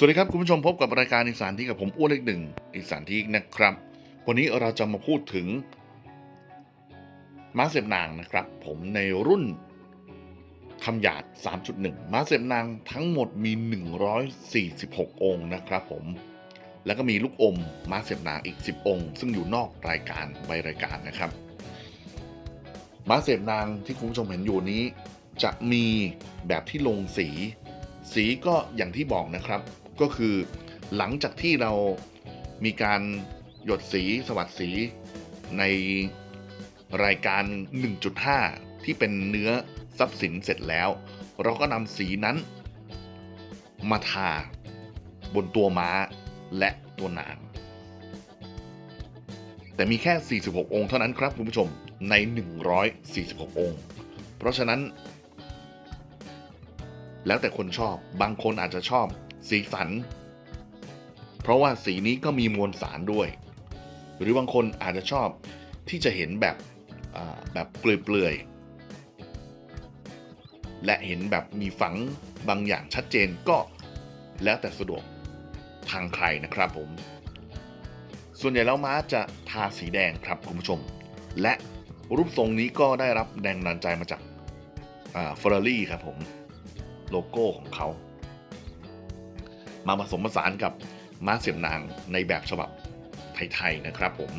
สวัสดีครับคุณผู้ชมพบกับรายการอีสานที่กับผมอ้วนเลขหนึ่งอีสานที่นะครับ วันนี้เราจะมาพูดถึงม้าเสพนางนะครับ ผมในรุ่นคำหยาด 3.1 ม้าเสพนางทั้งหมดมี 146 องค์นะครับผมแล้วก็มีลูกอมม้าเสพนางอีก 10 องค์ ซึ่งอยู่นอกรายการใบรายการนะครับม้าเสพนางที่คุณผู้ชมเห็นอยู่นี้ จะมีแบบที่ลงสีสีก็อย่างที่บอกนะครับ ก็คือหลังจากที่เรามีการหยดสีสวัสดสีในรายการ 1.5 ที่เป็นเนื้อทรัพย์สินเสร็จแล้ว เราก็นำสีนั้น มาทาบนตัวม้าและตัวนาง แต่มีแค่ 46 องค์เท่านั้นครับคุณผู้ชมใน 146 องค์ เพราะฉะนั้น แล้วแต่คนชอบบางคนอาจจะชอบ สีสัน เพราะว่าสีนี้ก็มีมวลสารด้วย หรือบางคนอาจจะชอบที่จะเห็นแบบแบบเปลือยๆและเห็นแบบมีฝังบางอย่างชัดเจนก็แล้วแต่สะดวกทางใครนะครับผม ส่วนใหญ่แล้วม้าจะทาสีแดงครับคุณผู้ชม และรูปทรงนี้ก็ได้รับแรงบันใจมาจากเฟอร์รารี่ครับผม โลโก้ของเขา มาผสมผสานกับม้าเสียบนางในแบบฉบับไทยๆนะครับผม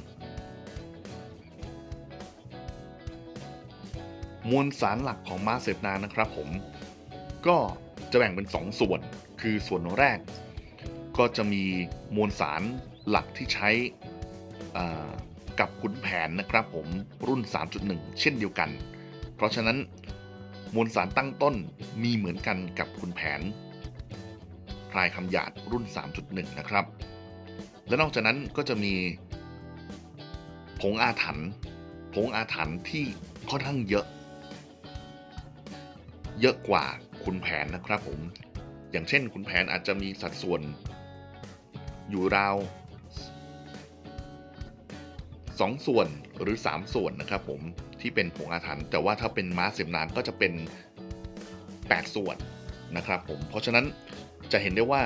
มวลสารหลักของม้าเสียบนางนะครับผม ก็จะแบ่งเป็น 2 ส่วน คือส่วนแรก ก็จะมีมวลสารหลักที่ใช้กับขุนแผนนะครับผมรุ่น 3.1 เช่นเดียวกัน เพราะฉะนั้นมวลสารตั้งต้นมีเหมือนกันกับคุณแผน พลายคำหยาดรุ่น 3.1 นะครับ และนอกจากนั้นก็จะมีผงอาถรรพ์ผงอาถรรพ์ที่ค่อนข้างเยอะ เยอะกว่าคุณแผนนะครับผม อย่างเช่นคุณแผนอาจจะมีสัดส่วน อยู่ราวสองส่วนหรือ 3 ส่วนนะครับผมที่เป็นผงอาถรรพ์แต่ว่าถ้าเป็นม้าเสียบนางก็จะเป็น 8 ส่วนนะครับผมเพราะฉะนั้น จะเห็นได้ว่า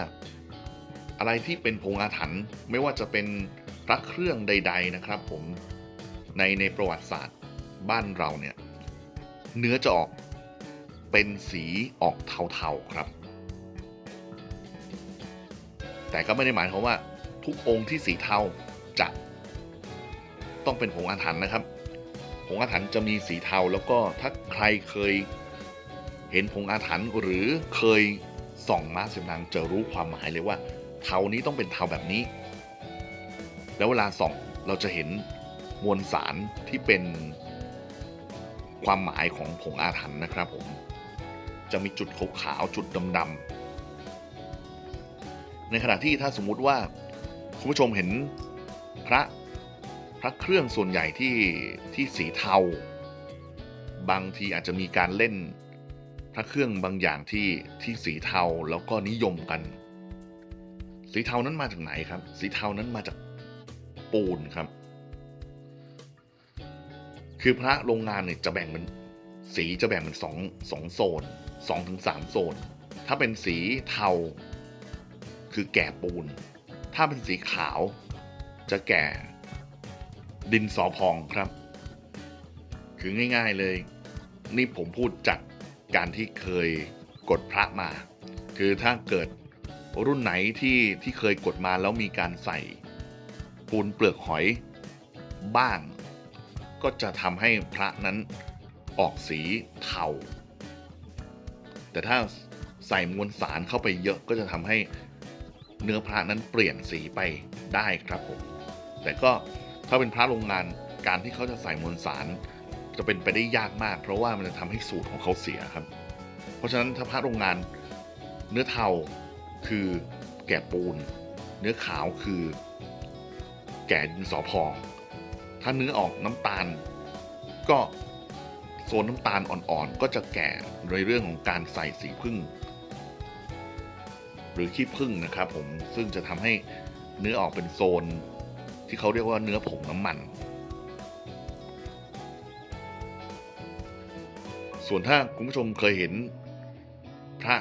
อะไรที่เป็นผงอาถรรพ์ไม่ว่าจะเป็นพระเครื่องใด ๆนะครับ ผมในในประวัติศาสตร์บ้านเราเนี่ยเนื้อจะออกเป็นสีออกเทาๆครับ แต่ก็ไม่ได้หมายความว่าทุกองค์ที่สีเทาจะต้องเป็นผงอาถรรพ์นะครับผงอาถรรพ์จะมีสีเทาแล้วก็ถ้าใครเคยเห็นผงอาถรรพ์หรือเคย ส่องมาเสียบนางจะรู้ความหมายเลยว่า เทานี้ต้องเป็นเทาแบบนี้ แล้วเวลาส่องเราจะเห็นมวลสารที่เป็นความหมายของผงอาถรรพ์นะครับผม จะมีจุดขาวๆจุดดำๆในขณะที่ถ้าสมมุติว่าคุณผู้ชมเห็นพระพระเครื่องส่วนใหญ่ที่ที่สีเทา บางทีอาจจะมีการเล่น พระเครื่องบางอย่างที่ที่สีเทาแล้วก็นิยมกัน สีเทานั้นมาจากไหนครับ สีเทานั้นมาจากปูนครับ คือพระโรงงานเนี่ยจะแบ่งเป็นสีจะแบ่งเป็นสองสองโซนสองถึงสามโซน ถ้าเป็นสีเทา คือแก่ปูน ถ้าเป็นสีขาว จะแก่ดินสอพองครับ คือง่าย ๆเลย นี่ผมพูดจาก การที่เคยกดพระมา คือถ้าเกิดรุ่นไหนที่ที่เคยกดมาแล้วมีการใส่ปูนเปลือกหอยบ้าง ก็จะทำให้พระนั้นออกสีเทาแต่ถ้าใส่มวลสารเข้าไปเยอะก็จะทำให้เนื้อพระนั้นเปลี่ยนสีไปได้ครับผมแต่ก็ถ้าเป็นพระโรงงานการที่เขาจะใส่มวลสาร จะเป็นไปได้ยากมาก เพราะว่ามันจะทำให้สูตรของเขาเสียครับ เพราะฉะนั้นถ้าพระโรงงานเนื้อเทาคือแก่ปูน เนื้อขาวคือแก่ดินสอพอง ถ้าเนื้อออกน้ำตาล ก็โซนน้ำตาลอ่อนๆ ก็จะแก่ในเรื่องของการใส่สีพึ่ง หรือขี้ผึ้งนะครับผมซึ่งจะทำให้เนื้อออกเป็นโซนที่เขาเรียกว่าเนื้อผงน้ำมัน ส่วนถ้าคุณผู้ชมเคยเห็นพระ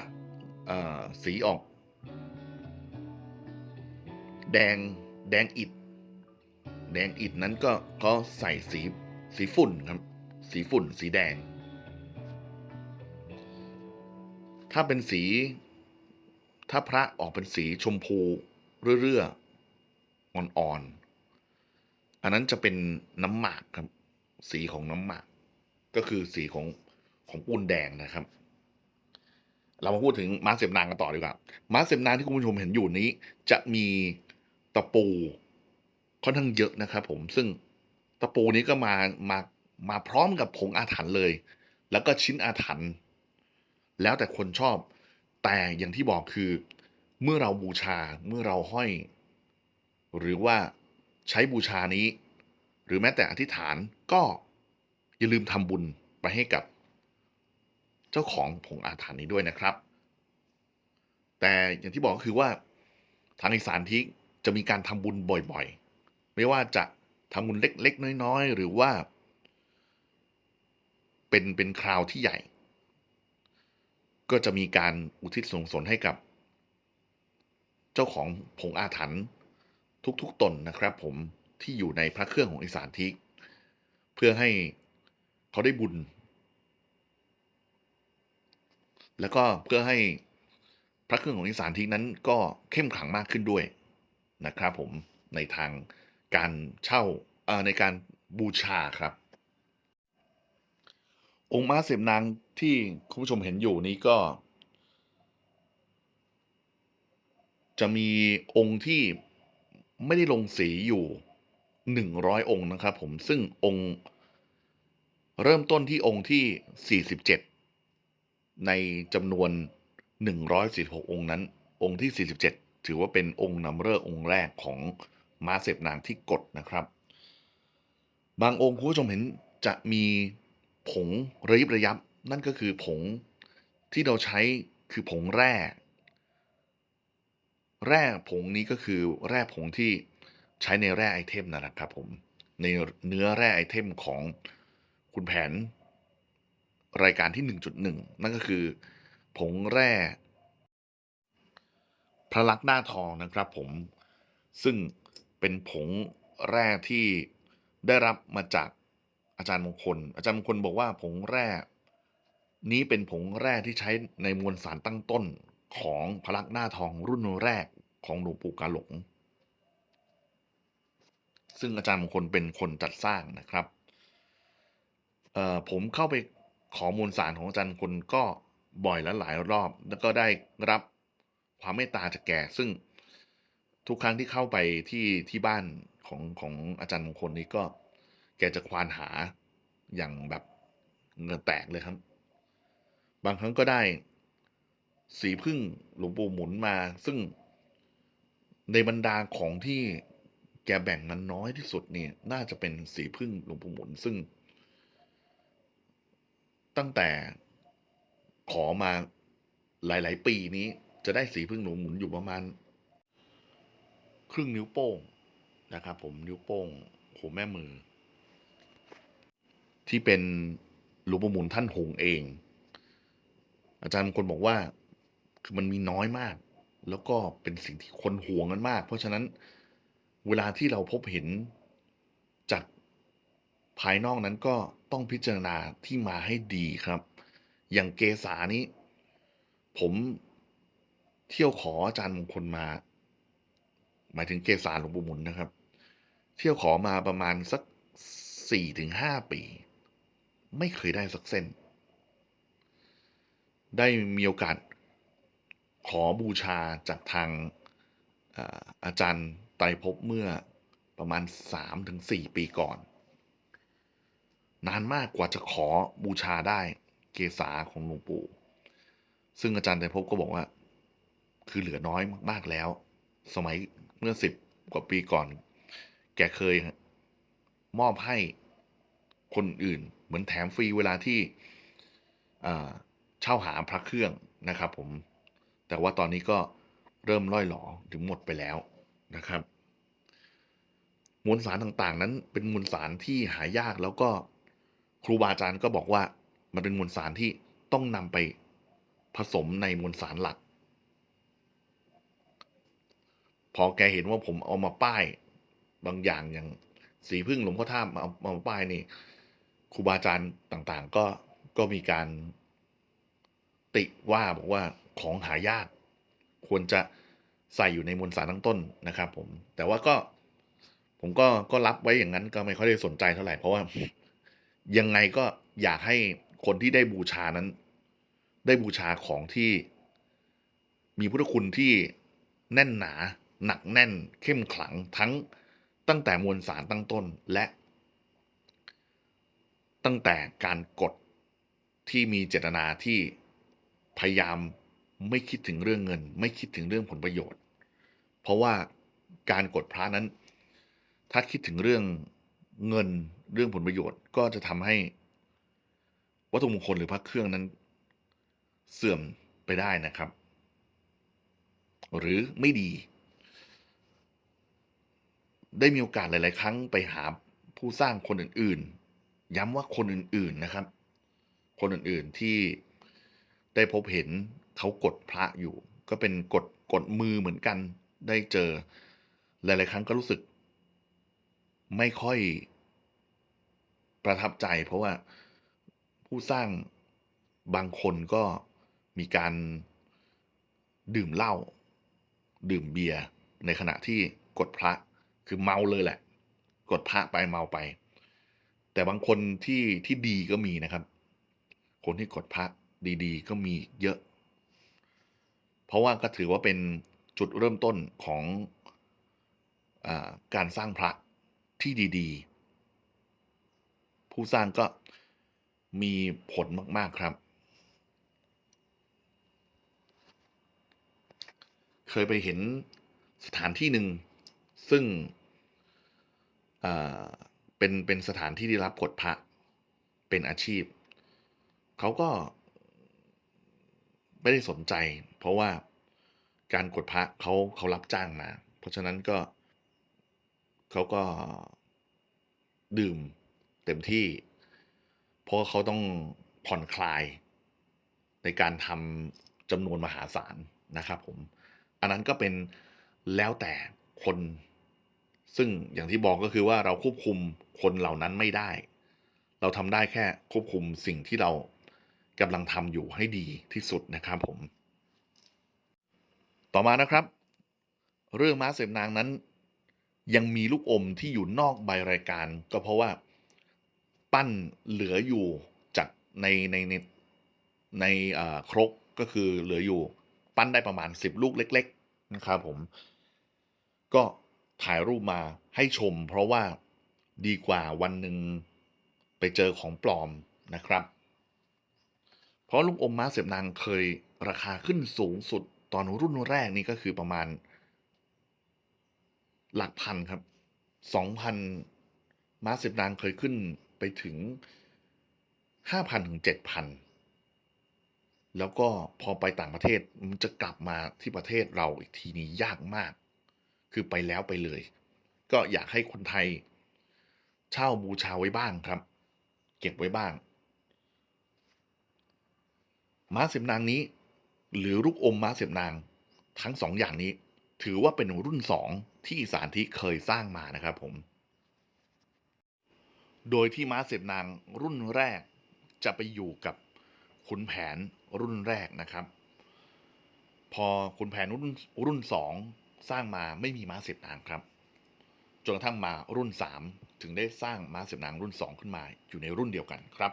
สีออก แดงแดงอิฐแดงอิฐนั้นก็ก็ใส่สีสีฝุ่นครับ สีฝุ่น สีแดง ถ้าเป็นสี ถ้าพระออกเป็นสีชมพูเรื่อๆอ่อนๆอันนั้นจะเป็นน้ำหมากครับ สีของน้ำหมาก ก็คือสีของ ของปูนแดงนะครับ เรามาพูดถึงม้าเสียบนางกันต่อดีกว่าม้าเสียบนางที่คุณผู้ชมเห็นอยู่นี้ จะมีตะปูค่อนข้างเยอะนะครับ ผมซึ่งตะปูนี้ก็มามามาพร้อมกับผงอาถรรพ์เลย แล้วก็ชิ้นอาถรรพ์แล้วแต่คนชอบ แต่อย่างที่บอกคือ เมื่อเราบูชาเมื่อเราห้อย หรือว่าใช้บูชานี้ หรือแม้แต่อธิษฐานก็อย่าลืมทำบุญไปให้กับ เจ้าของผงอาถรรพ์นี้ด้วยนะครับ แต่อย่างที่บอกก็คือว่าทางอีสานทิกจะมีการทำบุญบ่อยๆ ไม่ว่าจะทำบุญเล็กๆ น้อยๆ หรือว่า เป็นเป็นคราวที่ใหญ่ ก็จะมีการอุทิศส่วนกุศลให้กับ เจ้าของผงอาถรรพ์ทุกๆตนนะครับ ผมที่อยู่ในพระเครื่องของอีสานทิกเพื่อให้เขาได้บุญ แล้วก็เพื่อให้พระเครื่องของอีสานทิกนั้นก็เข้มขลังมากขึ้นด้วยนะครับผมในทางการเช่าเอ่อในการบูชาครับ องค์ม้าเสบนางที่คุณผู้ชมเห็นอยู่นี้ก็ จะมีองค์ที่ไม่ได้ลงสีอยู่หนึ่งร้อยองค์นะครับผมซึ่งองค์เริ่มต้นที่องค์ที่สี่สิบเจ็ด ในจำนวนหนึ่งร้อยสี่หกองค์นั้น องค์ที่สี่สิบเจ็ดถือว่าเป็นองค์นำเลิกองค์แรกของม้าเสพนางที่กดนะครับ บางองค์คุณผู้ชมเห็นจะมีผงระยิบระยับ นั่นก็คือผงที่เราใช้คือผงแร่ แร่ผงนี้ก็คือแร่ผงที่ใช้ในแร่ไอเทมนะครับผมในเนื้อแร่ไอเทมของคุณแผน รายการที่ 1.1 นั่นก็คือ ผงแร่พระลักษณ์หน้าทองนะครับผมซึ่งเป็นผงแร่ที่ได้รับมาจากอาจารย์มงคล อาจารย์มงคลบอกว่าผงแร่นี้เป็นผงแร่ที่ใช้ในมวลสารตั้งต้นของพระลักษณ์หน้าทองรุ่นแรกของหลวงปู่กาหลง ซึ่งอาจารย์มงคลเป็นคนจัดสร้างนะครับเอ่อผมเข้าไป ขอมวลสารของอาจารย์คลก็บ่อยและหลายรอบ แล้วก็ได้รับความเมตตาจากแกซึ่งทุกครั้งที่เข้าไปที่ที่บ้านของของอาจารย์มงคลนี้ก็ แกจะควานหาอย่างแบบเงื่อแตกเลยครับ บางครั้งก็ได้ สีพึ่งหลวงปู่หมุนมา ซึ่งในบรรดาของที่แกแบ่งมันน้อยที่สุดเนี่ย น่าจะเป็นสีพึ่งหลวงปู่หมุน ซึ่ง ตั้งแต่ขอมาหลาย ๆ ปีนี้จะได้สีพึ่งหลวงหมุนอยู่ประมาณ ครึ่งนิ้วโป้งนะครับ ผมนิ้วโป้งหัวแม่มือ ที่เป็นหลวงปู่หมุนท่านหงเอง อาจารย์บางคนบอกว่าคือมันมีน้อยมาก แล้วก็เป็นสิ่งที่คนห่วงกันมาก เพราะฉะนั้นเวลาที่เราพบเห็นจาก ภายนอกนั้นก็ต้องพิจารณาที่มาให้ดีครับ อย่างเกษานี้ ผมเที่ยวขออาจารย์มงคลมา หมายถึงเกษาหลวงปู่หมุนนะครับ เที่ยวขอมาประมาณสักสี่ถึงห้าปี ไม่เคยได้สักเส้น ได้มีโอกาสขอบูชาจากทางอาอาจารย์ไตรภพเมื่อประมาณสามถึงสี่ปีก่อน นานมากกว่าจะขอบูชาได้เกษาของหลวงปู่ ซึ่งอาจารย์ไตรภพก็บอกว่า คือเหลือน้อยมากๆแล้ว สมัยเมื่อสิบกว่าปีก่อน แกเคยมอบให้คนอื่น เหมือนแถมฟรีเวลาที่เช่าหาพระเครื่องนะครับผม แต่ว่าตอนนี้ก็เริ่มล่อยหลอถึงหมดไปแล้วนะครับ มวลสารต่างๆ นั้นเป็นมวลสารที่หายากแล้วก็ ครูบาอาจารย์ก็บอกว่ามันเป็นมวลสารที่ต้องนำไปผสมในมวลสารหลัก พอแกเห็นว่าผมเอามาป้าย บางอย่างอย่างสีพึ่งหลวงพ่อท่ามเอาเอามาป้ายนี่ครูบาอาจารย์ต่างๆ ก็ก็มีการติว่าบอกว่าของหายาก ควรจะใส่อยู่ในมวลสารตั้งต้นนะครับ ผม แต่ว่าก็ผมก็ก็รับไว้อย่างนั้นก็ไม่ค่อยได้สนใจเท่าไหร่เพราะว่า ยังไงก็อยากให้คนที่ได้บูชานั้น ได้บูชาของที่ มีพุทธคุณที่แน่นหนา หนักแน่น เข้มขลังทั้งตั้งแต่มวลสารตั้งต้นและ ตั้งแต่การกดที่มีเจตนาที่พยายามไม่คิดถึงเรื่องเงิน ไม่คิดถึงเรื่องผลประโยชน์ เพราะว่าการกดพระนั้น ถ้าคิดถึงเรื่องเงิน เรื่องผลประโยชน์ก็จะทำให้วัตถุมงคลหรือพระเครื่องนั้นเสื่อมไปได้นะครับ หรือไม่ดี ได้มีโอกาสหลาย ๆ ครั้งไปหาผู้สร้างคนอื่น ๆ ย้ำว่าคนอื่น ๆ นะครับ คนอื่น ๆ ที่ได้พบเห็นเขากดพระอยู่ ก็เป็นกดกดมือเหมือนกัน ได้เจอ หลาย ๆ ครั้งก็รู้สึก ไม่ค่อย ประทับใจ เพราะว่าผู้สร้างบางคนก็มีการดื่มเหล้าดื่มเบียร์ในขณะที่กดพระคือเมาเลยแหละ กดพระไปเมาไป แต่บางคนที่ที่ดีก็มีนะครับ คนที่กดพระดีๆ ก็มีเยอะ เพราะว่าก็ถือว่าเป็นจุดเริ่มต้นของอการสร้างพระที่ดี ๆ ผู้สร้างก็มีผลมาก ๆ ครับ เคยไปเห็นสถานที่หนึ่ง ซึ่งเป็น เป็นสถานที่ที่รับกดพระเป็นอาชีพ เขาก็ ไม่ได้สนใจ เพราะว่าการกดพระเขาเขารับจ้างมา เพราะฉะนั้นก็เขาก็ดื่ม เต็มที่ เพราะเขาต้องผ่อนคลาย ในการทำจำนวนมหาศาลนะครับผม อันนั้นก็เป็นแล้วแต่คน ซึ่งอย่างที่บอกก็คือว่าเราควบคุมคนเหล่านั้นไม่ได้ เราทำได้แค่ควบคุมสิ่งที่เรากำลังทำอยู่ให้ดีที่สุดนะครับผม ต่อมานะครับ เรื่องม้าเสพนางนั้น ยังมีลูกอมที่อยู่นอกใบรายการ ก็เพราะว่า ปั้นเหลืออยู่จากในในในในครกก็คือเหลืออยู่ ปั้นได้ประมาณ 10 ลูกเล็ก ๆ นะครับผม ก็ถ่ายรูปมาให้ชม เพราะว่าดีกว่าวันหนึ่งไปเจอของปลอมนะครับ เพราะลูกอมม้าเสพนางเคยราคาขึ้นสูงสุดตอนรุ่นแรกนี่ก็คือประมาณ หลักพันครับ2,000ม้าเสพนางเคยขึ้น ไปถึง5,000ถึง7,000แล้วก็พอไปต่างประเทศมันจะกลับมาที่ประเทศเราอีกทีนี้ยากมาก คือไปแล้วไปเลย ก็อยากให้คนไทย เช่าบูชาไว้บ้างครับ เก็บไว้บ้าง ม้าเสพนางนี้ หรือลูกอมม้าเสพนาง ทั้ง2องอย่างนี้ ถือว่าเป็นรุ่น2ที่อีสานทิเคยสร้างมานะครับผม โดยที่ม้าเสพนางรุ่นแรกจะไปอยู่กับขุนแผนรุ่นแรกนะครับ พอขุนแผนรุ่นรุ่นสองสร้างมาไม่มีม้าเสพนางครับจนกระทั่งมารุ่น 3 ถึงได้สร้างม้าเสพนางรุ่น 2 ขึ้นมาอยู่ในรุ่นเดียวกันครับ